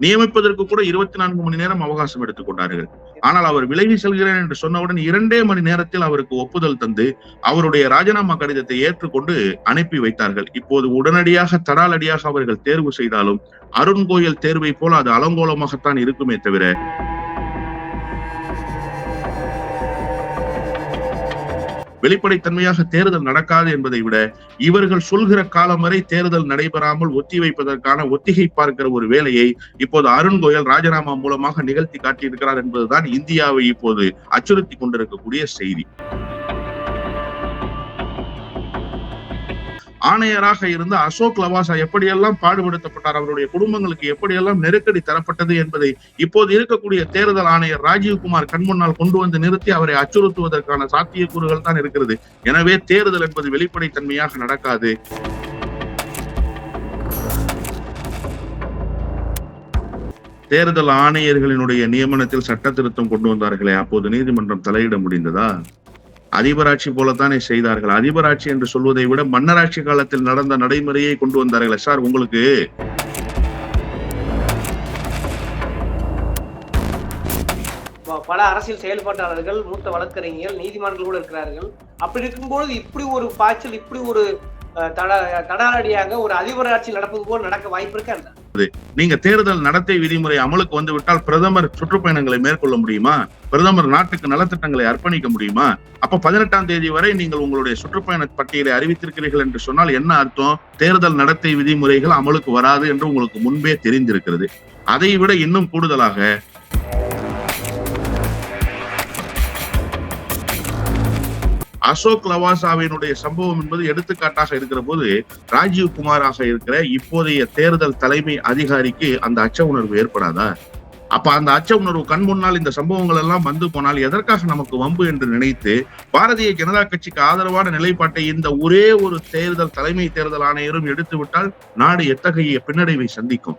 நியமிப்பதற்கு கூட இருபத்தி நான்கு மணி நேரம் அவகாசம் எடுத்துக் கொண்டார்கள். ஆனால் அவர் விலகி செல்கிறேன் என்று சொன்னவுடன் இரண்டே மணி நேரத்தில் அவருக்கு ஒப்புதல் தந்து அவருடைய ராஜினாமா கடிதத்தை ஏற்றுக்கொண்டு அனுப்பி வைத்தார்கள். இப்போது உடனடியாக தடாலடியாக அவர்கள் தேர்வு செய்தாலும் அருண் கோயல் தேர்வை போல அது அலங்கோலமாகத்தான் இருக்குமே தவிர வெளிப்படைத்தன்மையாக தேர்தல் நடக்காது என்பதை விட இவர்கள் சொல்கிற காலம் வரை தேர்தல் நடைபெறாமல் ஒத்தி வைப்பதற்கான ஒத்திகை பார்க்கிற ஒரு வேலையை இப்போது அருண் கோயல் ராஜினாமா மூலமாக நிகழ்த்தி காட்டியிருக்கிறார் என்பதுதான் இந்தியாவை இப்போது அச்சுறுத்தி கொண்டிருக்கக்கூடிய செய்தி. ஆணையராக இருந்த அசோக் லவாசா எப்படியெல்லாம் பாடுபடுத்தப்பட்டார் அவருடைய குடும்பங்களுக்கு எப்படியெல்லாம் நெருக்கடி தரப்பட்டது என்பதை இப்போது இருக்கக்கூடிய தேர்தல் ஆணையர் ராஜீவ்குமார் கண்முன்னால் கொண்டு வந்து நிறுத்தி அவரை அச்சுறுத்துவதற்கான சாத்தியக்கூறுகள் தான் இருக்கிறது. எனவே தேர்தல் என்பது வெளிப்படைத்தன்மையாக நடக்காது. தேர்தல் ஆணையர்களினுடைய நியமனத்தில் சட்ட திருத்தம் கொண்டு வந்தார்களே அப்போது நீதிமன்றம் தலையிட முடிந்ததா? அதிபராட்சி போலத்தானே செய்தார்கள். அதிபராட்சி என்று சொல்வதை விட மன்னராட்சி காலத்தில் நடந்த நடைமுறையை கொண்டு வந்தார்கள். சார் உங்களுக்கு? பல அரசியல் செயல்பாட்டாளர்கள் மூத்த வழக்கறிஞர்கள் நீதிமன்றங்கள் கூட இருக்கிறார்கள். அப்படி இருக்கும்போது இப்படி ஒரு பாய்ச்சல் இப்படி ஒரு தட தடாலடியாக ஒரு அதிபராட்சி நடப்பது போல் நடக்க வாய்ப்பு இருக்கா? நீங்க தேர்தல் நடத்தை விதிமுறை அமலுக்கு வந்துவிட்டால் பிரதமர் சுற்றுப்பயணங்களை மேற்கொள்ள முடியுமா? பிரதமர் நாட்டுக்கு நலத்திட்டங்களை அர்ப்பணிக்க முடியுமா? அப்ப பதினெட்டாம் தேதி வரை நீங்கள் உங்களுடைய சுற்றுப்பயண பட்டியலை அறிவித்திருக்கிறீர்கள் என்று சொன்னால் என்ன அர்த்தம்? தேர்தல் நடத்தை விதிமுறைகள் அமலுக்கு வராது என்று உங்களுக்கு முன்பே தெரிந்திருக்கிறது. அதை விட இன்னும் கூடுதலாக அசோக் லவாசாவினுடைய சம்பவம் என்பது எடுத்துக்காட்டாக இருக்கிற போது ராஜீவ் குமாராக இருக்கிற இப்போதைய தேர்தல் தலைமை அதிகாரிக்கு அந்த அச்ச உணர்வு ஏற்படாதா? அப்ப அந்த அச்ச உணர்வு கண் முன்னால் இந்த சம்பவங்கள் எல்லாம் வந்து போனால் எதற்காக நமக்கு வம்பு என்று நினைத்து பாரதிய ஜனதா கட்சிக்கு ஆதரவான நிலைப்பாட்டை இந்த ஒரே ஒரு தேர்தல் தலைமை தேர்தல் ஆணையரும் எடுத்துவிட்டால் நாடு எத்தகைய பின்னடைவை சந்திக்கும்?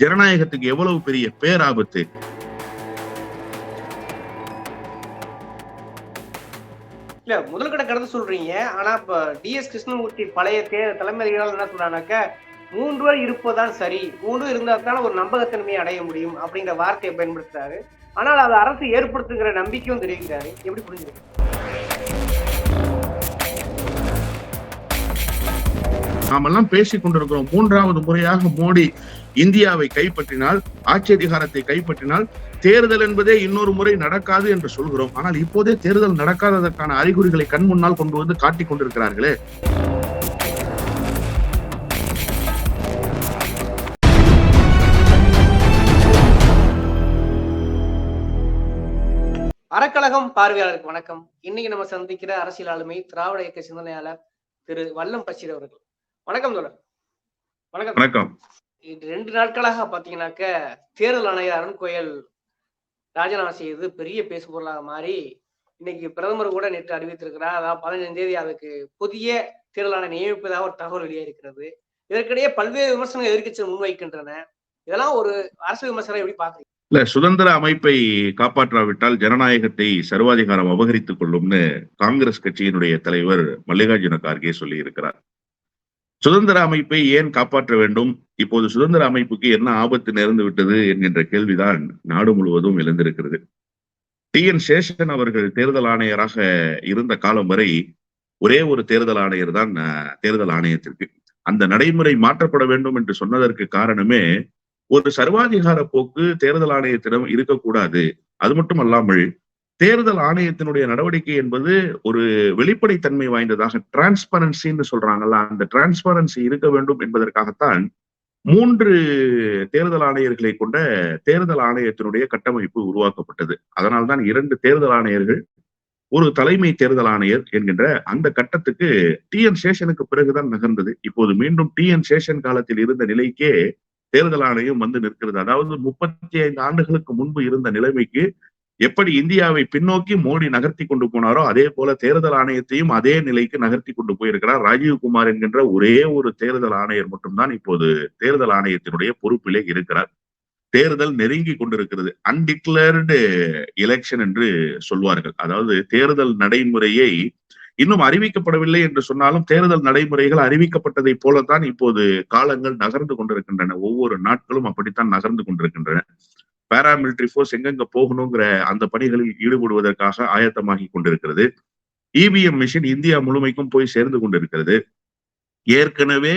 ஜனநாயகத்துக்கு எவ்வளவு பெரிய பேராபத்து? இல்ல முதல்கட கடந்து சொல்றீங்க. ஆனா இப்ப டி. எஸ். கிருஷ்ணமூர்த்தி பழைய தே தலைமை அதிகாரிகள் என்ன சொல்றாங்கன்னாக்க மூன்று பேர் இருப்பதுதான் சரி. மூன்று இருந்தா தான் ஒரு நம்பகத்தன்மையை அடைய முடியும் அப்படிங்கிற வார்த்தையை பயன்படுத்துறாரு. ஆனால் அது அரசு ஏற்படுத்துகிற நம்பிக்கையும் தெரிவிக்கிறாரு. எப்படி புரிஞ்சுருக்கு நாமெல்லாம் பேசிக் கொண்டிருக்கிறோம். மூன்றாவது முறையாக மோடி இந்தியாவை கைப்பற்றினால் ஆட்சி அதிகாரத்தை கைப்பற்றினால் தேர்தல் என்பதே இன்னொரு முறை நடக்காது என்று சொல்கிறோம். ஆனால் இப்போதே தேர்தல் நடக்காததற்கான அறிகுறிகளை கண் முன்னால் கொண்டு வந்து காட்டிக் கொண்டிருக்கிறார்களே. அறக்கழகம் பார்வையாளருக்கு வணக்கம். இன்னைக்கு நம்ம சந்திக்கிற அரசியல் ஆளுமை திராவிட இயக்க சிந்தனையாளர் திரு வல்லம் பஷீர் அவர்கள். வணக்கம் தோழர். வணக்கம். வணக்கம். ரெண்டு நாட்களாக பாத்தீங்கன்னாக்க தேர்தல் ஆணையர் அருண் கோயல் ராஜினாமா செய்து பெரிய பேசு பொருளாக மாறி இன்னைக்கு பிரதமர் கூட நேற்று அறிவித்திருக்கிறார். அதாவது பதினைஞ்சாம் தேதி அதுக்கு புதிய தேர்தலான நியமிப்பதாக ஒரு தகவல் வெளியாயிருக்கிறது இதற்கிடையே பல்வேறு விமர்சனங்கள் எதிர்கட்சிகள் முன்வைக்கின்றன. இதெல்லாம் ஒரு அரசு விமர்சனம் எப்படி பாக்குறீங்க இல்ல சுதந்திர அமைப்பை காப்பாற்றாவிட்டால் ஜனநாயகத்தை சர்வாதிகாரம் அபகரித்துக் கொள்ளும்னு காங்கிரஸ் கட்சியினுடைய தலைவர் மல்லிகார்ஜுன கார்கே சொல்லி இருக்கிறார் சுதந்திர அமைப்பை ஏன் காப்பாற்ற வேண்டும்? இப்போது சுதந்திர அமைப்புக்கு என்ன ஆபத்து நேர்ந்து விட்டது என்கின்ற கேள்விதான் நாடு முழுவதும் எழுந்திருக்கிறது. டி. என். சேஷன் அவர்கள் தேர்தல் ஆணையராக இருந்த காலம் வரை ஒரே ஒரு தேர்தல் ஆணையர் தான் தேர்தல் ஆணையத்திற்கு. அந்த நடைமுறை மாற்றப்பட வேண்டும் என்று சொன்னதற்கு காரணமே ஒரு சர்வாதிகார போக்கு தேர்தல் ஆணையத்திடம் இருக்கக்கூடாது. அது மட்டும் அல்லாமல் தேர்தல் ஆணையத்தினுடைய நடவடிக்கை என்பது ஒரு வெளிப்படைத்தன்மை வாய்ந்ததாக டிரான்ஸ்பரன்சின்னு சொல்றாங்கல்ல அந்த டிரான்ஸ்பரன்சி இருக்க வேண்டும் என்பதற்காகத்தான் மூன்று தேர்தல் ஆணையர்களை கொண்ட தேர்தல் ஆணையத்தினுடைய கட்டமைப்பு உருவாக்கப்பட்டது. அதனால்தான் இரண்டு தேர்தல் ஆணையர்கள் ஒரு தலைமை தேர்தல் ஆணையர் என்கின்ற அந்த கட்டத்துக்கு டி என் சேஷனுக்கு பிறகுதான் நகர்ந்தது. இப்போது மீண்டும் டி என் சேஷன் காலத்தில் இருந்த நிலைக்கே தேர்தல் ஆணையம் வந்து நிற்கிறது. அதாவது முப்பத்தி ஐந்து ஆண்டுகளுக்கு முன்பு இருந்த நிலைமைக்கு எப்படி இந்தியாவை பின்னோக்கி மோடி நகர்த்தி கொண்டு போனாரோ அதே போல தேர்தல் ஆணையத்தையும் அதே நிலைக்கு நகர்த்தி கொண்டு போயிருக்கிறார். ராஜீவ்குமார் என்கின்ற ஒரே ஒரு தேர்தல் ஆணையர் மட்டும்தான் இப்போது தேர்தல் ஆணையத்தினுடைய பொறுப்பிலே இருக்கிறார். தேர்தல் நெருங்கி கொண்டிருக்கிறது. அன்டிக்ளேர்டு எலெக்ஷன் என்று சொல்வார்கள். அதாவது தேர்தல் நடைமுறையை இன்னும் அறிவிக்கப்படவில்லை என்று சொன்னாலும் தேர்தல் நடைமுறைகள் அறிவிக்கப்பட்டதை போலத்தான் இப்போது காலங்கள் நகர்ந்து கொண்டிருக்கின்றன. ஒவ்வொரு நாட்களும் அப்படித்தான் நகர்ந்து கொண்டிருக்கின்றன. பாராமிலிட்டரி போர்ஸ் எங்கெங்க போகணுங்கிற அந்த பணிகளில் ஈடுபடுவதற்காக ஆயத்தமாகி கொண்டிருக்கிறது. இபிஎம் மிஷின் இந்தியா முழுமைக்கும் போய் சேர்ந்து கொண்டிருக்கிறது. ஏற்கனவே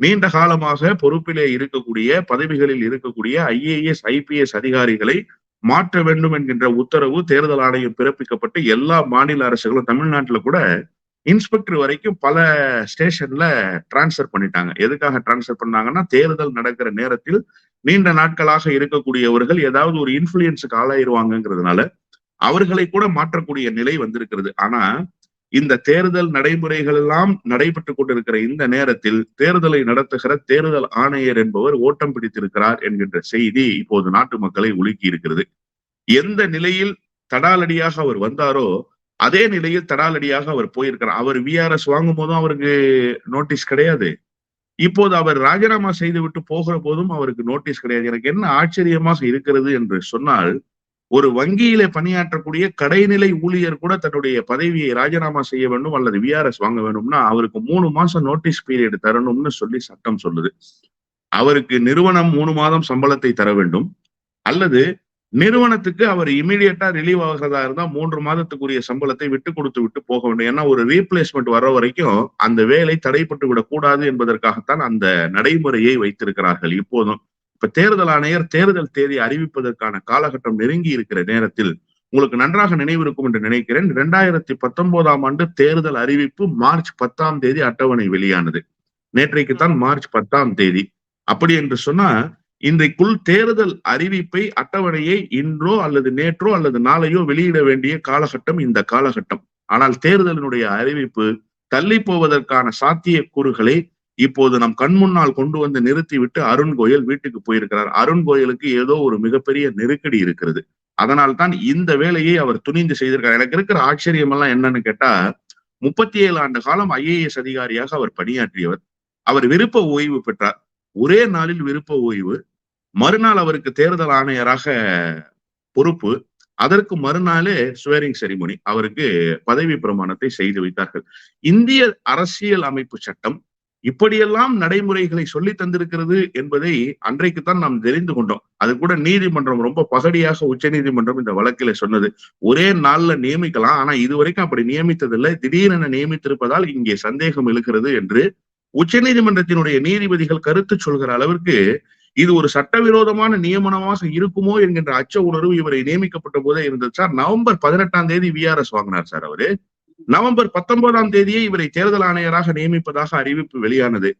நீண்ட காலமாக பொறுப்பிலே இருக்கக்கூடிய பதவிகளில் இருக்கக்கூடிய ஐஏஎஸ் ஐபிஎஸ் அதிகாரிகளை மாற்ற வேண்டும் என்கின்ற உத்தரவு தேர்தல் ஆணையம் பிறப்பிக்கப்பட்டு எல்லா மாநில அரசுகளும் தமிழ்நாட்டுல கூட இன்ஸ்பெக்டர் வரைக்கும் பல ஸ்டேஷன்ல டிரான்ஸ்ஃபர் பண்ணிட்டாங்க. எதுக்காக டிரான்ஸ்ஃபர் பண்ணாங்கன்னா தேர்தல் நடக்கிற நேரத்தில் நீண்ட நாட்களாக இருக்கக்கூடியவர்கள் ஏதாவது ஒரு இன்ஃபுளுயன்ஸுக்கு ஆளாயிருவாங்கிறதுனால அவர்களை கூட மாற்றக்கூடிய நிலை வந்திருக்கிறது. ஆனா இந்த தேர்தல் நடைமுறைகள் எல்லாம் நடைபெற்றுக் கொண்டிருக்கிற இந்த நேரத்தில் தேர்தலை நடத்துகிற தேர்தல் ஆணையர் என்பவர் ஓட்டம் பிடித்திருக்கிறார் என்கின்ற செய்தி இப்போது நாட்டு மக்களை உலுக்கி இருக்கிறது. எந்த நிலையில் தடாலடியாக அவர் வந்தாரோ அதே நிலையில் தடாலடியாக அவர் போயிருக்கிறார். அவர் விஆர்எஸ் வாங்கும் போதும் அவருக்கு நோட்டீஸ் கிடையாது. இப்போது அவர் ராஜினாமா செய்து விட்டு போகிற போதும் அவருக்கு நோட்டீஸ் கிடையாது. எனக்கு என்ன ஆச்சரியமாக இருக்கிறது என்று சொன்னால் ஒரு வங்கியிலே பணியாற்றக்கூடிய கடைநிலை ஊழியர் கூட தன்னுடைய பதவியை ராஜினாமா செய்ய வேண்டும் அல்லது விஆர்எஸ் வாங்க வேண்டும்னா அவருக்கு மூணு மாசம் நோட்டீஸ் பீரியட் தரணும்னு சொல்லி சட்டம் சொல்லுது. அவருக்கு நிறுவனம் மூணு மாதம் சம்பளத்தை தர வேண்டும். அல்லது நிறுவனத்துக்கு அவர் இமீடியட்டா ரிலீவ் ஆகிறதா இருந்தா மூன்று மாதத்துக்குரிய சம்பளத்தை விட்டு கொடுத்து விட்டு போக வேண்டும். ஏன்னா ஒரு ரீப்ளேஸ்மெண்ட் வர்ற வரைக்கும் அந்த வேலை தடைப்பட்டு விடக்கூடாது என்பதற்காகத்தான் அந்த நடைமுறையை வைத்திருக்கிறார்கள். இப்போதும் இப்ப தேர்தல் ஆணையர் தேர்தல் தேதி அறிவிப்பதற்கான காலகட்டம் நெருங்கி இருக்கிற நேரத்தில் உங்களுக்கு நன்றாக நினைவிருக்கும் என்று நினைக்கிறேன். இரண்டாயிரத்தி பத்தொன்பதாம் ஆண்டு தேர்தல் அறிவிப்பு மார்ச் பத்தாம் தேதி அட்டவணை வெளியானது. நேற்றைக்குத்தான் மார்ச் பத்தாம் தேதி. அப்படி என்று சொன்னா இன்றைக்குள் தேர்தல் அறிவிப்பை அட்டவணையை இன்றோ அல்லது நேற்றோ அல்லது நாளையோ வெளியிட வேண்டிய காலகட்டம் இந்த காலகட்டம். ஆனால் தேர்தலினுடைய அறிவிப்பு தள்ளி போவதற்கான சாத்தியக்கூறுகளை இப்போது நம் கண் முன்னால் கொண்டு வந்து நிறுத்திவிட்டு அருண் கோயல் வீட்டுக்கு போயிருக்கிறார். அருண் கோயலுக்கு ஏதோ ஒரு மிகப்பெரிய நெருக்கடி இருக்கிறது. அதனால் தான் இந்த வேலையை அவர் துணிந்து செய்திருக்கார் எனக்கு இருக்கிற ஆச்சரியம் எல்லாம் என்னன்னு கேட்டா முப்பத்தி ஏழு ஆண்டு காலம் ஐஏஎஸ் அதிகாரியாக அவர் பணியாற்றியவர். அவர் விருப்ப ஓய்வு பெற்றார். ஒரே நாளில் விருப்ப ஓய்வு மறுநாள் அவருக்கு தேர்தல் ஆணையராக பொறுப்பு. அதற்கு மறுநாளே ஸ்வேரிங் செரிமொனி அவருக்கு பதவி பிரமாணத்தை செய்து வைத்தார்கள். இந்திய அரசியல் அமைப்பு சட்டம் இப்படியெல்லாம் நடைமுறைகளை சொல்லி தந்திருக்கிறது என்பதை அன்றைக்குத்தான் நாம் தெரிந்து கொண்டோம். அது கூட நீதிமன்றம் ரொம்ப பகடியாக உச்ச நீதிமன்றம் இந்த வழக்கில சொன்னது. ஒரே நாள்ல நியமிக்கலாம். ஆனா இதுவரைக்கும் அப்படி நியமித்ததில்லை. திடீரென நியமித்திருப்பதால் இங்கே சந்தேகம் எழுகிறது என்று உச்ச நீதிமன்றத்தினுடைய நீதிபதிகள் கருத்து சொல்கிற அளவிற்கு இது ஒரு சட்டவிரோதமான நியமனமாக இருக்குமோ என்கின்ற அச்ச உணர்வு இவரை நியமிக்கப்பட்ட போதே இருந்தது சார். நவம்பர் பதினெட்டாம் தேதி விஆர்எஸ் வாங்கினார் சார் அவரு. நவம்பர் பத்தொன்பதாம் தேதியே இவரை தேர்தல் ஆணையராக நியமிப்பதாக அறிவிப்பு வெளியானது.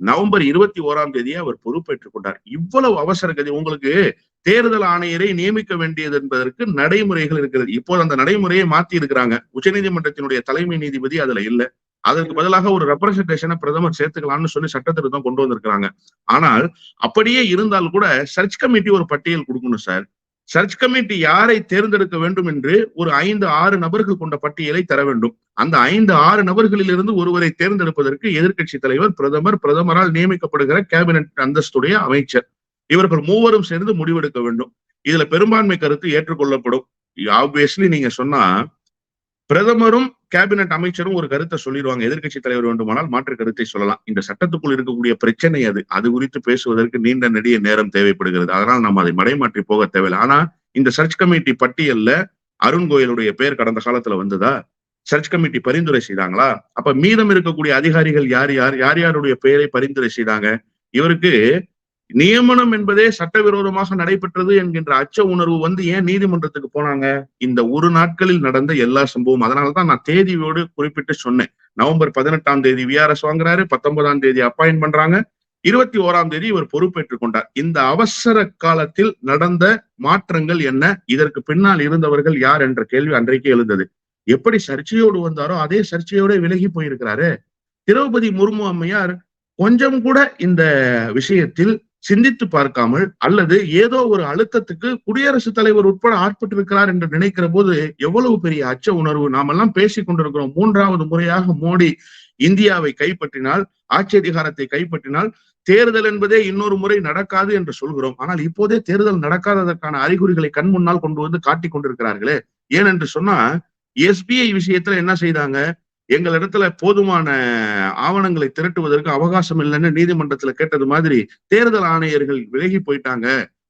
நவம்பர் இருபத்தி ஓராம் தேதியே அவர் பொறுப்பேற்றுக் கொண்டார். இவ்வளவு அவசர கதி உங்களுக்கு தேர்தல் ஆணையரை நியமிக்க வேண்டியது என்பதற்கு நடைமுறைகள் இருக்கிறது. இப்போது அந்த நடைமுறையை மாத்தி இருக்கிறாங்க. உச்சநீதிமன்றத்தினுடைய தலைமை நீதிபதி அதுல இல்ல. அதற்கு பதிலாக ஒரு ரெப்ரசன்டேஷனை பிரதமர் சேர்த்துக்கலாம்னு சொல்லி சட்டத்திருத்தம் கொண்டு வந்திருக்கிறாங்க. ஆனால் அப்படியே இருந்தால் கூட சர்ச் கமிட்டி ஒரு பட்டியல் கொடுக்கணும் சார் சர்ச் கமிட்டி யாரை தேர்ந்தெடுக்க வேண்டும் என்று ஒரு ஐந்து ஆறு நபர்கள் கொண்ட பட்டியலை தர வேண்டும். அந்த ஐந்து ஆறு நபர்களில் இருந்து ஒருவரை தேர்ந்தெடுப்பதற்கு எதிர்க்கட்சி தலைவர் பிரதமர் பிரதமரால் நியமிக்கப்படுகிற கேபினட் அந்தஸ்துடைய அமைச்சர். இவர்கள் மூவரும் சேர்ந்து முடிவெடுக்க வேண்டும். இதுல பெரும்பான்மை கருத்து ஏற்றுக்கொள்ளப்படும். ஆப்வியஸ்லி நீங்க சொன்னா பிரதமரும் கேபினட் அமைச்சரும் ஒரு கருத்தை சொல்லிடுவாங்க. எதிர்கட்சி தலைவர் வேண்டுமானால் மாற்று கருத்தை சொல்லலாம். இந்த சட்டத்துக்குள் இருக்கக்கூடிய பிரச்சனை அது. அது குறித்து பேசுவதற்கு நீண்ட நெடிய நேரம் தேவைப்படுகிறது. அதனால் நாம் அதை மடைமாற்றி போக தேவையில்லை. ஆனா இந்த சர்ச் கமிட்டி பட்டியல்ல அருண் கோயலுடைய பேர் கடந்த காலத்துல வந்ததா? சர்ச் கமிட்டி பரிந்துரை செய்தாங்களா? அப்ப மீதம் இருக்கக்கூடிய அதிகாரிகள் யார் யார் யார் யாருடைய பெயரை பரிந்துரை செய்தாங்க? இவருக்கு நியமனம் என்பதே சட்டவிரோதமாக நடைபெற்றது என்கின்ற அச்ச உணர்வு வந்து ஏன் நீதிமன்றத்துக்கு போனாங்க? இந்த ஒரு நாட்களில் நடந்த எல்லா சம்பவம் அதனாலதான் நான் தேதியோடு குறிப்பிட்டு சொன்னேன். நவம்பர் பதினெட்டாம் தேதி விஆர்எஸ் வாங்குறாரு பத்தொன்பதாம் தேதி அப்பாயின் பண்றாங்க. இருபத்தி ஓராம் தேதி இவர் பொறுப்பேற்றுக் கொண்டார். இந்த அவசர காலத்தில் நடந்த மாற்றங்கள் என்ன? இதற்கு பின்னால் இருந்தவர்கள் யார் என்ற கேள்வி அன்றைக்கு எழுந்தது. எப்படி சர்ச்சையோடு வந்தாரோ அதே சர்ச்சையோட விலகி போயிருக்கிறாரு. திரௌபதி முர்மு அம்மையார் கொஞ்சம் கூட இந்த விஷயத்தில் சிந்தித்து பார்க்காமல் அல்லது ஏதோ ஒரு அழுத்தத்துக்கு குடியரசுத் தலைவர் உட்பட ஆட்பட்டிருக்கிறார் என்று நினைக்கிற போது எவ்வளவு பெரிய அச்ச உணர்வு. நாமெல்லாம் பேசிக் கொண்டிருக்கிறோம். மூன்றாவது முறையாக மோடி இந்தியாவை கைப்பற்றினால் ஆட்சி அதிகாரத்தை கைப்பற்றினால் தேர்தல் என்பதே இன்னொரு முறை நடக்காது என்று சொல்கிறோம். ஆனால் இப்போதே தேர்தல் நடக்காததற்கான அறிகுறிகளை கண் முன்னால் கொண்டு வந்து காட்டிக் கொண்டிருக்கிறார்களே. ஏனென்று சொன்னா எஸ்பிஐ விஷயத்துல என்ன செய்தாங்க? எங்களிடத்துல போதுமான ஆவணங்களை திரட்டுவதற்கு அவகாசம் இல்லைன்னு நீதிமன்றத்துல கேட்டது மாதிரி தேர்தல் ஆணையர்கள் விலகி போயிட்டாங்க.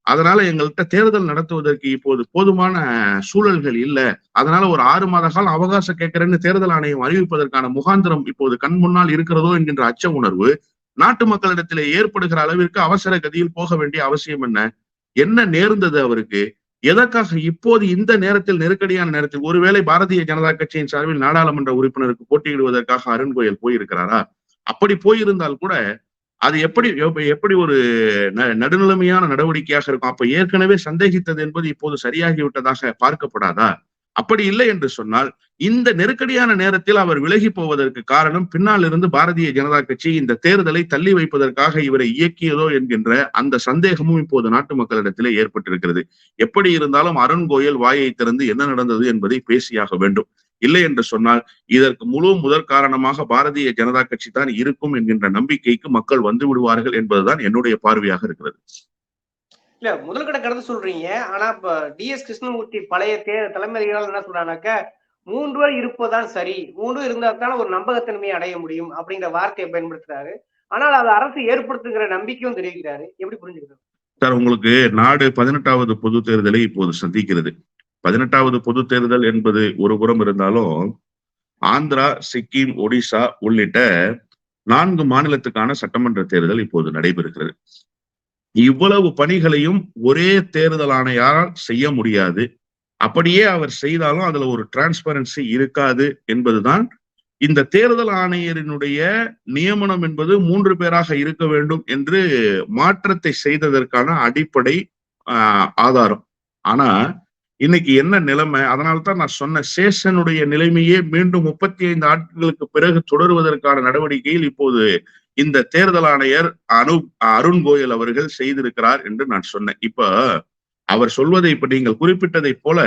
அதனால எங்கள்கிட்ட தேர்தல் நடத்துவதற்கு இப்போது போதுமான சூழல்கள் இல்ல. அதனால ஒரு ஆறு மாத காலம் அவகாசம் கேட்கிறேன்னு தேர்தல் ஆணையம் அறிவிப்பதற்கான முகாந்திரம் இப்போது கண் முன்னால் இருக்கிறதோ என்கின்ற அச்ச உணர்வு நாட்டு மக்களிடத்திலே ஏற்படுகிற அளவிற்கு அவசர கதியில் போக வேண்டிய அவசியம் என்ன? என்ன நேர்ந்தது அவருக்கு? எதற்காக இப்போது இந்த நேரத்தில் நெருக்கடியான நேரத்தில் ஒருவேளை பாரதிய ஜனதா கட்சியின் சார்பில் நாடாளுமன்ற உறுப்பினருக்கு போட்டியிடுவதற்காக அருண் கோயல் போயிருக்கிறாரா? அப்படி போயிருந்தால் கூட அது எப்படி எப்படி ஒரு ந- நடுநிலைமையான நடவடிக்கையாக இருக்கும்? அப்ப ஏற்கனவே சந்தேகித்தது என்பது இப்போது சரியாகிவிட்டதாக பார்க்கப்படாதா? அப்படி இல்லை என்று சொன்னால் இந்த நெருக்கடியான நேரத்தில் அவர் விலகி போவதற்கு காரணம் பின்னால் இருந்து பாரதிய ஜனதா கட்சி இந்த தேர்தலை தள்ளி வைப்பதற்காக இவரை இயக்கியதோ என்கின்ற அந்த சந்தேகமும் இப்போது நாட்டு மக்களிடத்திலே ஏற்பட்டிருக்கிறது. எப்படி இருந்தாலும் அருண் கோயல் வாயை திறந்து என்ன நடந்தது என்பதை பேசியாக வேண்டும். இல்லை என்று சொன்னால் இதற்கு முழு முதற் காரணமாக பாரதிய ஜனதா கட்சி தான் இருக்கும் என்கின்ற நம்பிக்கைக்கு மக்கள் வந்து விடுவார்கள் என்பதுதான் என்னுடைய பார்வையாக இருக்கிறது. இல்ல முதல்கட்ட கடந்து சொல்றீங்க. ஆனா இப்ப டி. எஸ். கிருஷ்ணமூர்த்தி பழைய தே தலைமை அதிகாரிகள் என்ன சொல்றாங்கன்னாக்க மூன்று பேர் இருப்பதான் சரி. மூன்று இருந்தா தானே ஒரு நம்பகத்தன்மையை அடைய முடியும் அப்படிங்கிற வார்த்தையை பயன்படுத்துறாரு. ஆனால் அது அரசு ஏற்படுத்துகிற நம்பிக்கையும் தெரிவிக்கிறாரு. எப்படி புரிஞ்சுக்கிறது சார் உங்களுக்கு நாடு பதினெட்டாவது பொது தேர்தலை இப்போது சந்திக்கிறது. பதினெட்டாவது பொது தேர்தல் என்பது ஒரு புறம் இருந்தாலும் ஆந்திரா சிக்கிம் ஒடிசா உள்ளிட்ட நான்கு மாநிலத்துக்கான சட்டமன்ற தேர்தல் இப்போது நடைபெறுகிறது. இவ்வளவு பணிகளையும் ஒரே தேர்தல் ஆணையாரால் செய்ய முடியாது. அப்படியே அவர் செய்தாலும் அதுல ஒரு டிரான்ஸ்பரன்சி இருக்காது என்பதுதான் இந்த தேர்தல் ஆணையரினுடைய நியமனம் என்பது மூன்று பேராக இருக்க வேண்டும் என்று மாற்றத்தை செய்ததற்கான அடிப்படை ஆஹ், ஆதாரம். ஆனா இன்னைக்கு என்ன நிலைமை? அதனால தான் நான் சொன்ன சேஷனுடைய நிலைமையே மீண்டும் முப்பத்தி ஐந்து ஆட்களுக்கு பிறகு தொடருவதற்கான நடவடிக்கையில் இப்போது இந்த தேர்தல் ஆணையர் அனு அருண் கோயல் அவர்கள் செய்திருக்கிறார் என்று நான் சொன்னேன். இப்ப அவர் சொல்வதை இப்ப நீங்கள் குறிப்பிட்டதை போல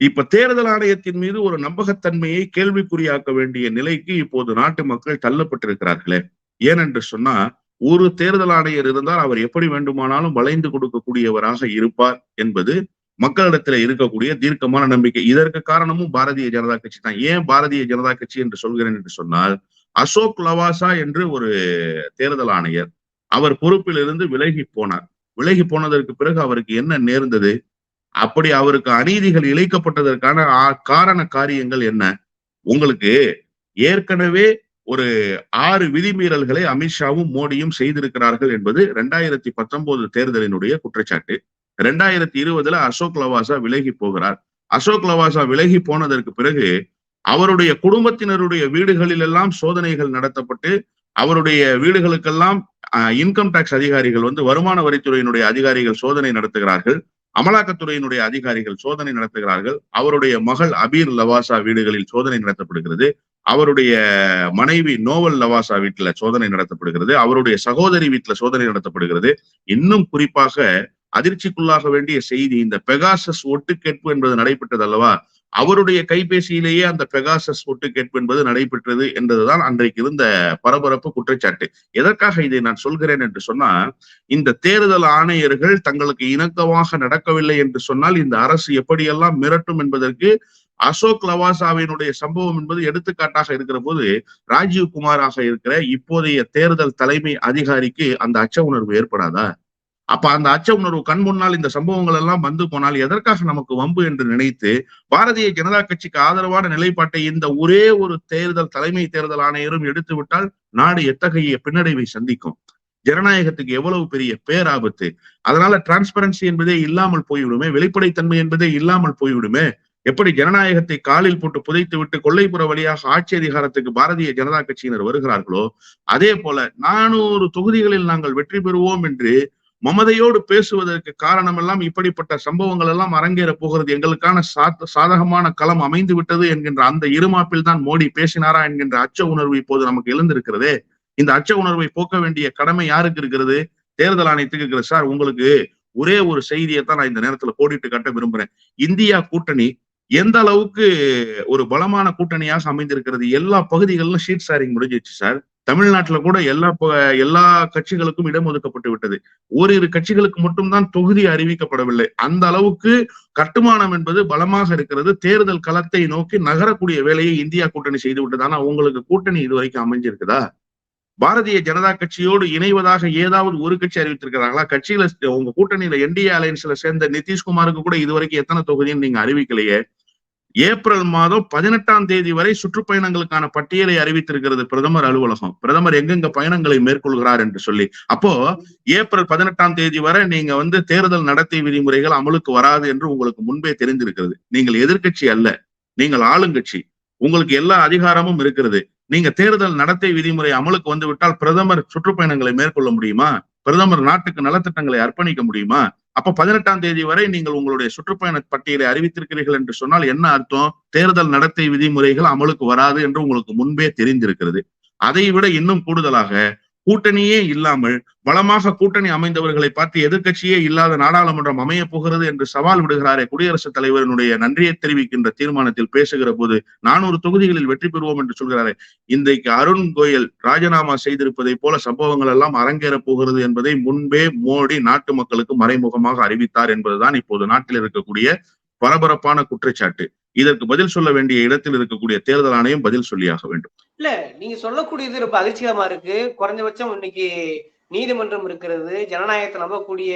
இப்ப தேர்தல் ஆணையத்தின் மீது ஒரு நம்பகத்தன்மையை கேள்விக்குறியாக்க வேண்டிய நிலைக்கு இப்போது நாட்டு மக்கள் தள்ளப்பட்டிருக்கிறார்களே. ஏனென்று சொன்னா ஒரு தேர்தல் ஆணையர் இருந்தால் அவர் எப்படி வேண்டுமானாலும் வளைந்து கொடுக்கக்கூடியவராக இருப்பார் என்பது மக்களிடத்துல இருக்கக்கூடிய தீர்க்கமான நம்பிக்கை. இதற்கு காரணமும் பாரதிய ஜனதா கட்சி தான். ஏன் பாரதிய ஜனதா கட்சி என்று சொல்கிறேன் என்று சொன்னால் அசோக் லவாசா என்று ஒரு தேர்தல் ஆணையர் அவர் பொறுப்பிலிருந்து விலகி போனார். விலகி போனதற்கு பிறகு அவருக்கு என்ன நேர்ந்தது? அப்படி அவருக்கு அநீதிகள் இழைக்கப்பட்டதற்கான காரண காரியங்கள் என்ன? உங்களுக்கு ஏற்கனவே ஒரு ஆறு விதிமீறல்களை அமித்ஷாவும் மோடியும் செய்திருக்கிறார்கள் என்பது ரெண்டாயிரத்தி பத்தொன்பது தேர்தலினுடைய குற்றச்சாட்டு. ரெண்டாயிரத்தி இருபதுல அசோக் லவாசா விலகி போகிறார். அசோக் லவாசா விலகி போனதற்கு பிறகு அவருடைய குடும்பத்தினருடைய வீடுகளில் எல்லாம் சோதனைகள் நடத்தப்பட்டு அவருடைய வீடுகளுக்கெல்லாம் இன்கம் டாக்ஸ் அதிகாரிகள் வந்து வருமான வரித்துறையினுடைய அதிகாரிகள் சோதனை நடத்துகிறார்கள் அமலாக்கத்துறையினுடைய அதிகாரிகள் சோதனை நடத்துகிறார்கள் அவருடைய மகள் அபீர் லவாசா வீடுகளில் சோதனை நடத்தப்படுகிறது அவருடைய மனைவி நோவல் லவாசா வீட்டுல சோதனை நடத்தப்படுகிறது அவருடைய சகோதரி வீட்டுல சோதனை நடத்தப்படுகிறது. இன்னும் குறிப்பாக அதிர்ச்சிக்குள்ளாக வேண்டிய செய்தி இந்த பெகாசஸ் ஒட்டு கேட்பு என்பது நடைபெற்றது அல்லவா? அவருடைய கைபேசியிலேயே அந்த பெகாசஸ் ஒட்டு கேட்பு என்பது நடைபெற்றது என்பதுதான் அன்றைக்கு இருந்த பரபரப்பு குற்றச்சாட்டு. எதற்காக இதை நான் சொல்கிறேன் என்று சொன்னா இந்த தேர்தல் ஆணையர்கள் தங்களுக்கு இணக்கமாக நடக்கவில்லை என்று சொன்னால் இந்த அரசு எப்படியெல்லாம் மிரட்டும் என்பதற்கு அசோக் லவாசாவினுடைய சம்பவம் என்பது எடுத்துக்காட்டாக இருக்கிற போது ராஜீவ் குமாராக இருக்கிற இப்போதைய தேர்தல் தலைமை அதிகாரிக்கு அந்த அச்ச உணர்வு ஏற்படாதா? அப்ப அந்த அச்ச உணர்வு கண் முன்னால் இந்த சம்பவங்கள் எல்லாம் வந்து போனால் எதற்காக நமக்கு வம்பு என்று நினைத்து பாரதிய ஜனதா கட்சிக்கு ஆதரவான நிலைப்பாட்டை இந்த ஒரே ஒரு தேர்தல் தலைமை தேர்தல் ஆணையரும் எடுத்துவிட்டால் நாடு எத்தகைய பின்னடைவை சந்திக்கும்? ஜனநாயகத்துக்கு எவ்வளவு பெரிய பேராபத்து? அதனால டிரான்ஸ்பரன்சி என்பதே இல்லாமல் போய்விடுமே வெளிப்படைத்தன்மை என்பதே இல்லாமல் போய்விடுமே? எப்படி ஜனநாயகத்தை காலில் போட்டு புதைத்து விட்டு கொள்ளைப்புற வழியாக ஆட்சி அதிகாரத்துக்கு பாரதிய ஜனதா கட்சியினர் வருகிறார்களோ அதே போல நானூறு தொகுதிகளில் நாங்கள் வெற்றி பெறுவோம் என்று மமதையோடு பேசுவதற்கு காரணம் எல்லாம் இப்படிப்பட்ட சம்பவங்கள் எல்லாம் அரங்கேற போகிறது. எங்களுக்கான சாத்- சாதகமான களம் அமைந்து விட்டது என்கின்ற அந்த இருமாப்பில் தான் மோடி பேசினாரா என்கின்ற அச்ச உணர்வு இப்போது நமக்கு எழுந்திருக்கிறதே. இந்த அச்ச உணர்வை போக்க வேண்டிய கடமை யாருக்கு இருக்கிறது? தேர்தல் ஆணையத்துக்கு இருக்கிறது. சார் உங்களுக்கு ஒரே ஒரு செய்தியை தான் நான் இந்த நேரத்துல கோடிட்டு கட்ட விரும்புறேன். இந்தியா கூட்டணி எந்த அளவுக்கு ஒரு பலமான கூட்டணியாக அமைந்திருக்கிறது? எல்லா பகுதிகளிலும் ஷீட் ஷேரிங் முடிஞ்சிச்சு சார். தமிழ்நாட்டுல கூட எல்லா ப- எல்லா கட்சிகளுக்கும் இடம் ஒதுக்கப்பட்டு விட்டது. ஓரிரு கட்சிகளுக்கு மட்டும்தான் தொகுதி அறிவிக்கப்படவில்லை. அந்த அளவுக்கு கட்டுமானம் என்பது பலமாக இருக்கிறது. தேர்தல் களத்தை நோக்கி நகரக்கூடிய வேலையை இந்தியா கூட்டணி செய்து விட்டது. ஆனா உங்களுக்கு கூட்டணி இதுவரைக்கும் அமைஞ்சிருக்குதா? பாரதிய ஜனதா கட்சியோடு இணைவதாக ஏதாவது ஒரு கட்சி அறிவித்திருக்கிறாங்களா கட்சியில உங்க கூட்டணியில என்டிஏ அலையன்ஸ்ல சேர்ந்த நிதிஷ்குமாருக்கு கூட இதுவரைக்கும் எத்தனை தொகுதின்னு நீங்க அறிவிக்கலையே. ஏப்ரல் மாதம் பதினெட்டாம் தேதி வரை சுற்றுப்பயணங்களுக்கான பட்டியலை அறிவித்திருக்கிறது பிரதமர் அலுவலகம். பிரதமர் எங்கெங்க பயணங்களை மேற்கொள்கிறார் என்று சொல்லி. அப்போ ஏப்ரல் பதினெட்டாம் தேதி வரை நீங்க வந்து தேர்தல் நடத்தை விதிமுறைகள் அமலுக்கு வராது என்று உங்களுக்கு முன்பே தெரிந்திருக்கிறது. நீங்கள் எதிர்க்கட்சி அல்ல. நீங்கள் ஆளுங்கட்சி. உங்களுக்கு எல்லா அதிகாரமும் இருக்கிறது. நீங்க தேர்தல் நடத்தை விதிமுறை அமலுக்கு வந்துவிட்டால் பிரதமர் சுற்றுப்பயணங்களை மேற்கொள்ள முடியுமா? பிரதமர் நாட்டுக்கு நலத்திட்டங்களை அர்ப்பணிக்க முடியுமா? அப்ப பதினெட்டாம் தேதி வரை நீங்கள் உங்களுடைய சுற்றுப்பயண பட்டியலை அறிவித்திருக்கிறீர்கள் என்று சொன்னால் என்ன அர்த்தம்? தேர்தல் நடத்தை விதிமுறைகள் அமலுக்கு வராது என்று உங்களுக்கு முன்பே தெரிந்திருக்கிறது. அதை விட இன்னும் கூடுதலாக கூட்டணியே இல்லாமல் பலமாக கூட்டணி அமைந்தவர்களை பார்த்து எதிர்க்கட்சியே இல்லாத நாடாளுமன்றம் அமைய போகிறது என்று சவால் விடுகிறாரே குடியரசுத் தலைவரினுடைய நன்றியை தெரிவிக்கின்ற தீர்மானத்தில் பேசுகிற போது நானூறு தொகுதிகளில் வெற்றி பெறுவோம் என்று சொல்கிறாரே. இன்றைக்கு அருண் கோயல் ராஜினாமா செய்திருப்பதை போல சம்பவங்கள் எல்லாம் அரங்கேறப் போகிறது என்பதை முன்பே மோடி நாட்டு மக்களுக்கு மறைமுகமாக அறிவித்தார் என்பதுதான் இப்போது நாட்டில் இருக்கக்கூடிய பரபரப்பான குற்றச்சாட்டு. இதற்கு பதில் சொல்ல வேண்டிய இடத்தில் இருக்கக்கூடிய தேர்தல் ஆணையம் பதில் சொல்லியாக வேண்டும். இல்ல நீங்க சொல்லக்கூடியது ரொம்ப அதிர்ச்சிகரமா இருக்கு. குறைஞ்சபட்சம் இன்னைக்கு நீதிமன்றம் இருக்கிறது. ஜனநாயகத்தை நம்பக்கூடிய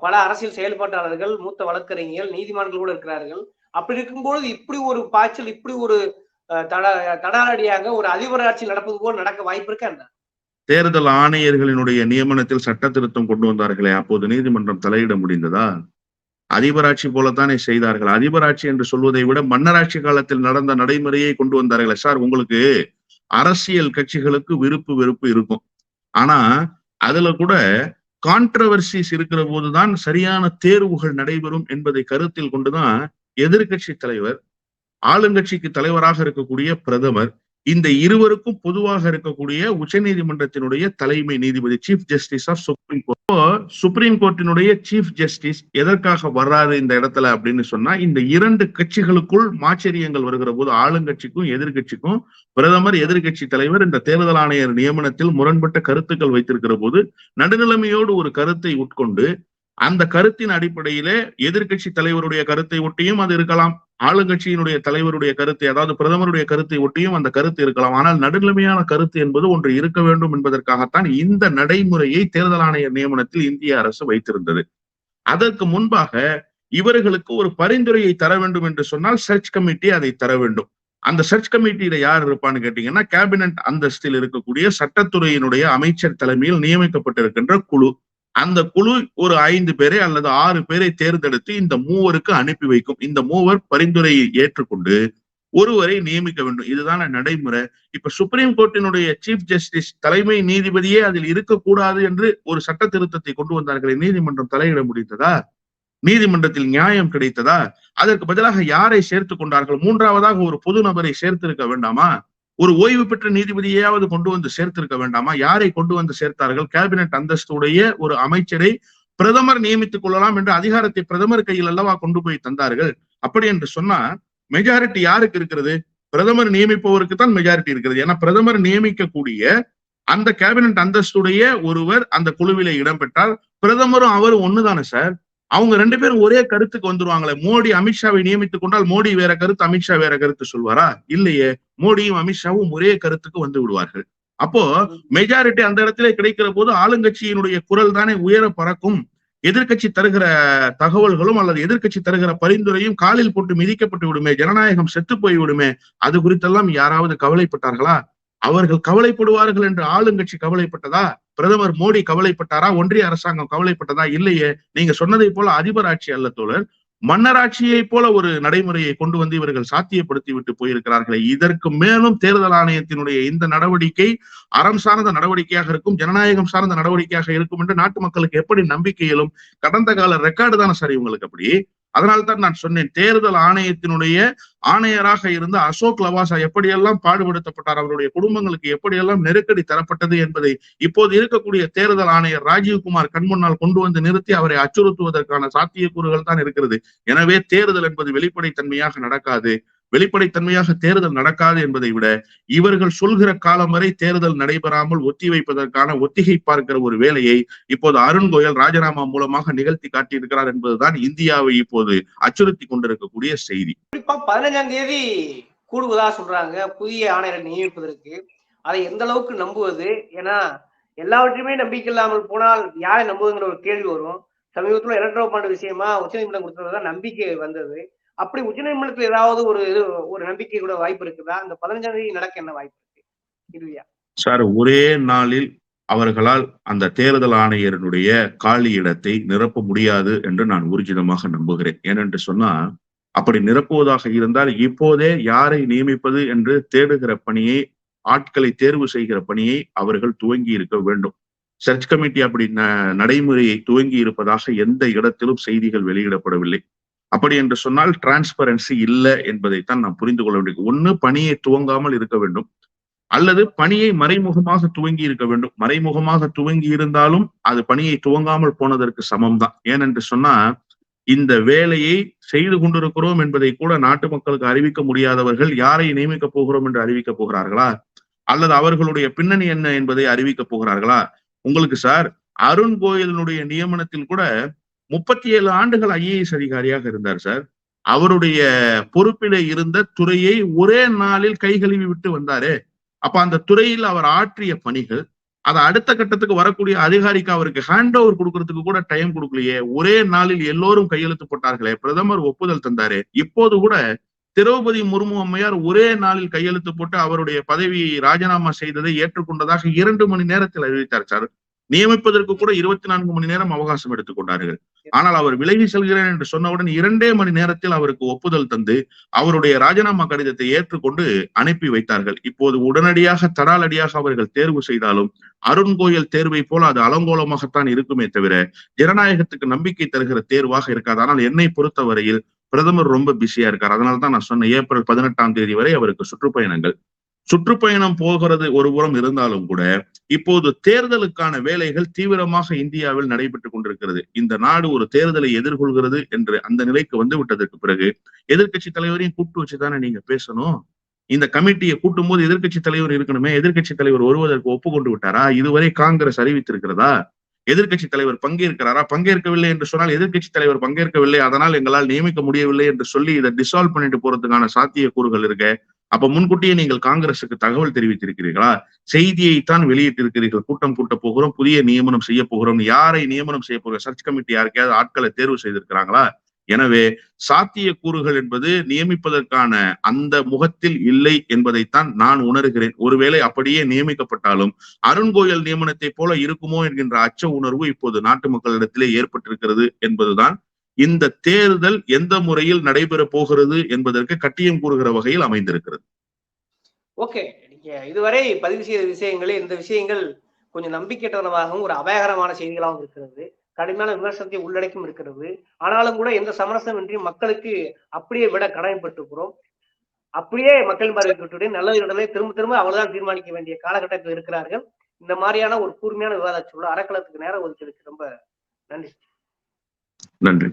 பல அரசியல் செயல்பாட்டாளர்கள் மூத்த வழக்கறிஞர்கள் நீதிமன்றங்கள் கூட இருக்கிறார்கள். அப்படி இருக்கும்போது இப்படி ஒரு பாய்ச்சல் இப்படி ஒரு அஹ், தட தடாலடியாக ஒரு அதிபர் ஆட்சி நடப்பது போல் நடக்க வாய்ப்பு இருக்கா என்ன? தேர்தல் ஆணையர்களினுடைய நியமனத்தில் சட்ட திருத்தம் கொண்டு வந்தார்களே அப்போது நீதிமன்றம் தலையிட முடிந்ததா? அதிபராட்சி போலத்தானே செய்தார்கள். அதிபராட்சி என்று சொல்வதை விட மன்னராட்சி காலத்தில் நடந்த நடைமுறையை கொண்டு வந்தார்கள். சார் உங்களுக்கு அரசியல் கட்சிகளுக்கு விருப்பு வெறுப்பு இருக்கும். ஆனா அதுல கூட கான்ட்ரவர்சிஸ் இருக்கிற போதுதான் சரியான தேர்வுகள் நடைபெறும் என்பதை கருத்தில் கொண்டுதான் எதிர்க்கட்சி தலைவர் ஆளுங்கட்சிக்கு தலைவராக இருக்கக்கூடிய பிரதமர் இந்த இருவருக்கும் பொதுவாக இருக்கக்கூடிய உச்சநீதிமன்றத்தினுடைய தலைமை நீதிபதி chief justice of supreme court supreme கோர்ட்டினுடைய chief justice எதற்காக வர்றாரு இந்த இடத்துல அப்படின்னு சொன்னா இந்த இரண்டு கட்சிகளுக்குள் மாச்சரியங்கள் வருகிற போது ஆளுங்கட்சிக்கும் எதிர்கட்சிக்கும் பிரதமர் எதிர்க்கட்சி தலைவர் இந்த தேர்தல் ஆணையர் நியமனத்தில் முரண்பட்ட கருத்துக்கள் வைத்திருக்கிற போது நடுநிலைமையோடு ஒரு கருத்தை உட்கொண்டு அந்த கருத்தின் அடிப்படையிலே எதிர்கட்சி தலைவருடைய கருத்தை ஒட்டியும் அது இருக்கலாம். ஆளுங்கட்சியினுடைய தலைவருடைய கருத்தை அதாவது பிரதமருடைய கருத்தை ஒட்டியும் அந்த கருத்து இருக்கலாம். ஆனால் நடுநிலைமையான கருத்து என்பது ஒன்று இருக்க வேண்டும் என்பதற்காகத்தான் இந்த நடைமுறையை தேர்தல் ஆணையர் நியமனத்தில் இந்திய அரசு வைத்திருந்தது. அதற்கு முன்பாக இவர்களுக்கு ஒரு பரிந்துரையை தர வேண்டும் என்று சொன்னால் சர்ச் கமிட்டி அதை தர வேண்டும். அந்த சர்ச் கமிட்டியில யார் இருப்பான்னு கேட்டீங்கன்னா கேபினட் அந்தஸ்தில் இருக்கக்கூடிய சட்டத்துறையினுடைய அமைச்சர் தலைமையில் நியமிக்கப்பட்டிருக்கின்ற குழு. அந்த குழு ஒரு ஐந்து பேரை அல்லது ஆறு பேரை தேர்ந்தெடுத்து இந்த மூவருக்கு அனுப்பி வைக்கும். இந்த மூவர் பரிந்துரையை ஏற்றுக்கொண்டு ஒருவரை நியமிக்க வேண்டும். இதுதான நடைமுறை. இப்ப சுப்ரீம் கோர்ட்டினுடைய சீஃப் ஜஸ்டிஸ் தலைமை நீதிபதியே அதில் இருக்கக்கூடாது என்று ஒரு சட்ட திருத்தத்தை கொண்டு வந்தார்களே நீதிமன்றம் தலையிட முடிந்ததா? நீதிமன்றத்தில் நியாயம் கிடைத்ததா? அதற்கு பதிலாக யாரை சேர்த்து கொண்டார்கள்? மூன்றாவதாக ஒரு பொது நபரை சேர்த்திருக்க வேண்டாமா? ஒரு ஓய்வு பெற்ற நீதிபதியாவது கொண்டு வந்து சேர்த்திருக்க வேண்டாமா? யாரை கொண்டு வந்து சேர்த்தார்கள்? கேபினட் அந்தஸ்துடைய ஒரு அமைச்சரை பிரதமர் நியமித்துக் கொள்ளலாம் என்று அதிகாரத்தை பிரதமர் கையில் அல்லவா கொண்டு போய் தந்தார்கள்? அப்படி என்று சொன்னா மெஜாரிட்டி யாருக்கு இருக்கிறது? பிரதமர் நியமிப்பவருக்கு தான் மெஜாரிட்டி இருக்கிறது. ஏன்னா பிரதமர் நியமிக்கக்கூடிய அந்த கேபினட் அந்தஸ்துடைய ஒருவர் அந்த குழுவிலே இடம்பெற்றால் பிரதமரும் அவரும் ஒண்ணுதானே சார்? அவங்க ரெண்டு பேரும் ஒரே கருத்துக்கு வந்துருவாங்களே. மோடி அமித்ஷாவை நியமித்துக் கொண்டால் மோடி வேற கருத்து அமித்ஷா வேற கருத்து சொல்வாரா? இல்லையே. மோடியும் அமித்ஷாவும் ஒரே கருத்துக்கு வந்து விடுவார்கள். அப்போ மெஜாரிட்டி அந்த இடத்துல கிடைக்கிற போது ஆளுங்கட்சியினுடைய குரல் தானே உயர பறக்கும். எதிர்க்கட்சி தருகிற தகவல்களும் அல்லது எதிர்க்கட்சி தருகிற பரிந்துரையும் காலில் போட்டு மிதிக்கப்பட்டு விடுமே ஜனநாயகம் செத்து போய் விடுமே அது குறித்தெல்லாம் யாராவது கவலைப்பட்டார்களா? அவர்கள் கவலைப்படுவார்கள் என்று ஆளுங்கட்சி கவலைப்பட்டதா? பிரதமர் மோடி கவலைப்பட்டாரா? ஒன்றிய அரசாங்கம் கவலைப்பட்டதா? இல்லையே. நீங்க சொன்னதை போல அதிபர் ஆட்சி அல்ல தோழர். மன்னராட்சியை போல ஒரு நடைமுறையை கொண்டு வந்து இவர்கள் சாத்தியப்படுத்தி விட்டு போயிருக்கிறார்களே. இதற்கு மேலும் தேர்தல் ஆணையத்தினுடைய இந்த நடவடிக்கை அறம் சார்ந்த நடவடிக்கையாக இருக்கும் ஜனநாயகம் சார்ந்த நடவடிக்கையாக இருக்கும் என்று நாட்டு மக்களுக்கு எப்படி நம்பிக்கையிலும் கடந்த கால ரெக்கார்டு தானே சார் இவங்களுக்கு அப்படி? அதனால்தான் நான் சொன்னேன் தேர்தல் ஆணையத்தினுடைய ஆணையராக இருந்த அசோக் லவாசா எப்படியெல்லாம் பாடுபடுத்தப்பட்டார் அவருடைய குடும்பங்களுக்கு எப்படியெல்லாம் நெருக்கடி தரப்பட்டது என்பதை இப்போது இருக்கக்கூடிய தேர்தல் ஆணையர் ராஜீவ்குமார் கண்முன்னால் கொண்டு வந்து நிறுத்தி அவரை அச்சுறுத்துவதற்கான சாத்தியக்கூறுகள் தான் இருக்கிறது. எனவே தேர்தல் என்பது வெளிப்படைத்தன்மையாக நடக்காது. வெளிப்படைத்தன்மையாக தேர்தல் நடக்காது என்பதை விட இவர்கள் சொல்கிற காலம் வரை தேர்தல் நடைபெறாமல் ஒத்தி வைப்பதற்கான ஒத்திகை பார்க்கிற ஒரு வேலையை இப்போது அருண் கோயல் ராஜினாமா மூலமாக நிகழ்த்தி காட்டியிருக்கிறார் என்பதுதான் இந்தியாவை இப்போது அச்சுறுத்தி கொண்டிருக்கக்கூடிய செய்தி. குறிப்பா பதினஞ்சாம் தேதி கூடுவதா சொல்றாங்க. புதிய ஆணையரை நியமிப்பதற்கு. அதை எந்த அளவுக்கு நம்புவது? ஏன்னா எல்லாவற்றையுமே நம்பிக்கை இல்லாமல் போனால் யாரை நம்புவதுங்கிற ஒரு கேள்வி வரும். சமீபத்துல எலக்ட்ரோ பாண்ட் விஷயமா உச்சநீதிமன்றம் கொடுத்ததுதான் நம்பிக்கை வந்தது. அப்படி உச்சநீதிமன்றத்துல ஏதாவது ஒரு ஒரு நம்பிக்கை கூட வாய்ப்பு இருக்குதா? அந்த பதினஞ்சாம் தேதி நடக்க என்ன வாய்ப்பு இருக்கு? இல்லையா சார் ஒரே நாளில் அவர்களால் அந்த தேர்தல் ஆணையரினுடைய காலி இடத்தை நிரப்ப முடியாது என்று நான் ஊர்ஜிதமாக நம்புகிறேன். ஏனென்று சொன்னா அப்படி நிரப்புவதாக இருந்தால் இப்போதே யாரை நியமிப்பது என்று தேடுகிற பணியை ஆட்களை தேர்வு செய்கிற பணியை அவர்கள் துவங்கி இருக்க வேண்டும். சர்ச் கமிட்டி அப்படி ந- நடைமுறையை துவங்கி இருப்பதாக எந்த இடத்திலும் செய்திகள் வெளியிடப்படவில்லை. அப்படி என்று சொன்னால் டிரான்ஸ்பரன்சி இல்லை என்பதைத்தான் நாம் புரிந்து கொள்ள வேண்டியது. ஒண்ணு பணியை துவங்காமல் இருக்க வேண்டும். அல்லது பணியை மறைமுகமாக துவங்கி இருக்க வேண்டும். மறைமுகமாக துவங்கி இருந்தாலும் அது பணியை துவங்காமல் போனதற்கு சமம்தான். ஏனென்று சொன்னா இந்த வேலையை செய்து கொண்டிருக்கிறோம் என்பதை கூட நாட்டு மக்களுக்கு அறிவிக்க முடியாதவர்கள் யாரை நியமிக்க போகிறோம் என்று அறிவிக்க போகிறார்களா? அல்லது அவர்களுடைய பின்னணி என்ன என்பதை அறிவிக்க போகிறார்களா? உங்களுக்கு சார் அருண் கோயலினுடைய நியமனத்தில் கூட முப்பத்தி ஏழு ஆண்டுகள் ஐஏஎஸ் அதிகாரியாக இருந்தார் சார். அவருடைய பொறுப்பில இருந்த துறையை ஒரே நாளில் கைகழுவி விட்டு வந்தாரே. அப்ப அந்த துறையில் அவர் ஆற்றிய பணிகள் அதை அடுத்த கட்டத்துக்கு வரக்கூடிய அதிகாரிக்கு அவருக்கு ஹேண்ட் ஓவர் கொடுக்கறதுக்கு கூட டைம் கொடுக்கலையே. ஒரே நாளில் எல்லோரும் கையெழுத்து போட்டார்களே. பிரதமர் ஒப்புதல் தந்தாரு. இப்போது கூட திரௌபதி முர்மு அம்மையார் ஒரே நாளில் கையெழுத்து போட்டு அவருடைய பதவியை ராஜினாமா செய்ததை ஏற்றுக்கொண்டதாக இரண்டு மணி நேரத்தில் அறிவித்தார் சார். நியமிப்பதற்கு கூட இருபத்தி நான்கு மணி நேரம் அவகாசம் எடுத்துக் கொண்டார்கள். ஆனால் அவர் விலகி செல்கிறேன் என்று சொன்னவுடன் இரண்டே மணி நேரத்தில் அவருக்கு ஒப்புதல் தந்து அவருடைய ராஜினாமா கடிதத்தை ஏற்றுக்கொண்டு அனுப்பி வைத்தார்கள். இப்போது உடனடியாக தடாலடியாக அவர்கள் தேர்வு செய்தாலும் அருண் கோயல் தேர்வை போல அது அலங்கோலமாகத்தான் இருக்குமே தவிர ஜனநாயகத்துக்கு நம்பிக்கை தருகிற தேர்வாக இருக்காது. ஆனால் என்னை பொறுத்தவரையில் பிரதமர் ரொம்ப பிஸியா இருக்கார். அதனால தான் நான் சொன்னேன் ஏப்ரல் பதினெட்டாம் தேதி வரை அவருக்கு சுற்றுப்பயணங்கள். சுற்றுப்பயணம் போகிறது ஒரு புறம் இருந்தாலும் கூட இப்போது தேர்தலுக்கான வேலைகள் தீவிரமாக இந்தியாவில் நடைபெற்றுக் கொண்டிருக்கிறது. இந்த நாடு ஒரு தேர்தலை எதிர்கொள்கிறது என்று அந்த நிலைக்கு வந்து விட்டதற்கு பிறகு எதிர்க்கட்சி தலைவரையும் கூப்பிட்டு வச்சுதானே நீங்க பேசணும்? இந்த கமிட்டியை கூட்டும் போது எதிர்க்கட்சி தலைவர் இருக்கணுமே? எதிர்க்கட்சி தலைவர் வருவதற்கு ஒப்புக்கொண்டு விட்டாரா? இதுவரை காங்கிரஸ் அறிவித்திருக்கிறதா? எதிர்க்கட்சி தலைவர் பங்கேற்கிறாரா? பங்கேற்கவில்லை என்று சொன்னால் எதிர்க்கட்சி தலைவர் பங்கேற்கவில்லை. அதனால் எங்களால் நியமிக்க முடியவில்லை என்று சொல்லி இதை டிசால்வ் பண்ணிட்டு போறதுக்கான சாத்திய கூறுகள் இருக்க. அப்ப முன்கூட்டியே நீங்கள் காங்கிரசுக்கு தகவல் தெரிவித்திருக்கிறீர்களா? செய்தியைத்தான் வெளியிட்டிருக்கிறீர்கள். கூட்டம் கூட்ட போகிறோம் புதிய நியமனம் செய்ய போகிறோம். யாரை நியமனம் செய்ய போகிறோம்? சர்ச் கமிட்டி யாருக்கையாவது ஆட்களை தேர்வு செய்திருக்கிறாங்களா? எனவே சாத்திய கூறுகள் என்பது நியமிப்பதற்கான அந்த முகத்தில் இல்லை என்பதைத்தான் நான் உணர்கிறேன். ஒருவேளை அப்படியே நியமிக்கப்பட்டாலும் அருண் கோயல் நியமனத்தை போல இருக்குமோ என்கின்ற அச்ச உணர்வு இப்போது நாட்டு மக்களிடத்திலே ஏற்பட்டிருக்கிறது என்பதுதான் இந்த தேர்தல் எந்த முறையில் நடைபெற போகிறது என்பதற்கு கட்டியம் கூறுகிற வகையில் அமைந்திருக்கிறது. ஓகே நீங்க இதுவரை பதிவு செய்த விஷயங்களே இந்த விஷயங்கள் கொஞ்சம் நம்பிக்கையற்றனமாகவும் ஒரு அபாயகரமான செய்திகளாகவும் இருக்கிறது. கடுமையான விமர்சனத்தை உள்ளடக்கியும் இருக்கிறது. ஆனாலும் கூட எந்த சமரசமின்றி மக்களுக்கு அப்படியே விட கடமைப்பட்டிருக்கிறோம் அப்படியே மக்கள் பார்வைக்கு விட்டுவிட்டு நல்லது திரும்ப திரும்ப அவர்தான் தீர்மானிக்க வேண்டிய காலகட்டத்தில் இருக்கிறார்கள். இந்த மாதிரியான ஒரு கூர்மையான விவாத சொல்ல அறக்கலத்துக்கு நேரம் ஒதுக்கிறதுக்கு ரொம்ப நன்றி. நன்றி.